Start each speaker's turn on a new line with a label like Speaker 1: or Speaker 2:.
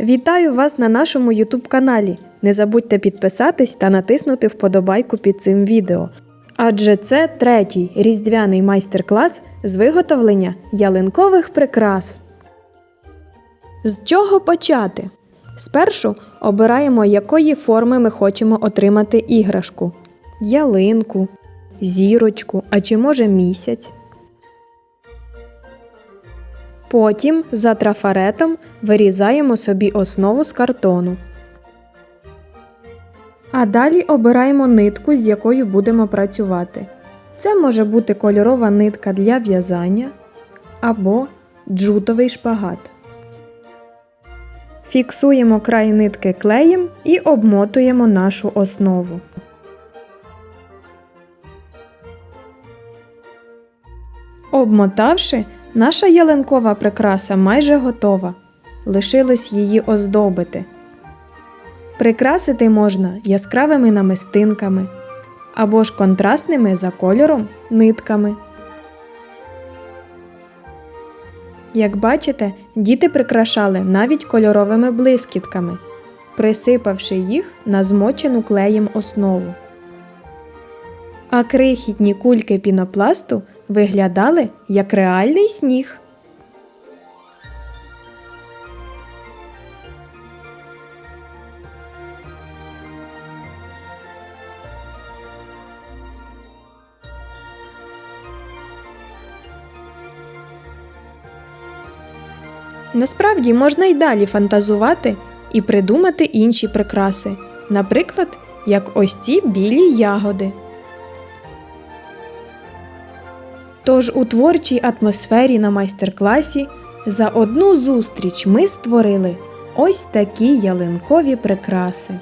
Speaker 1: Вітаю вас на нашому YouTube каналі. Не забудьте підписатись та натиснути вподобайку під цим відео. Адже це третій різдвяний майстер-клас з виготовлення ялинкових прикрас. З чого почати? Спершу обираємо, якої форми ми хочемо отримати іграшку: ялинку, зірочку, а чи може місяць. Потім за трафаретом вирізаємо собі основу з картону. А далі обираємо нитку, з якою будемо працювати. Це може бути кольорова нитка для в'язання або джутовий шпагат. Фіксуємо край нитки клеєм і обмотуємо нашу основу. Обмотавши, наша ялинкова прикраса майже готова. Лишилось її оздобити. Прикрасити можна яскравими намистинками або ж контрастними за кольором нитками. Як бачите, діти прикрашали навіть кольоровими блискітками, присипавши їх на змочену клеєм основу. А крихітні кульки пінопласту виглядали як реальний сніг. Насправді можна й далі фантазувати і придумати інші прикраси, наприклад, як ось ці білі ягоди. Тож у творчій атмосфері на майстер-класі за одну зустріч ми створили ось такі ялинкові прикраси.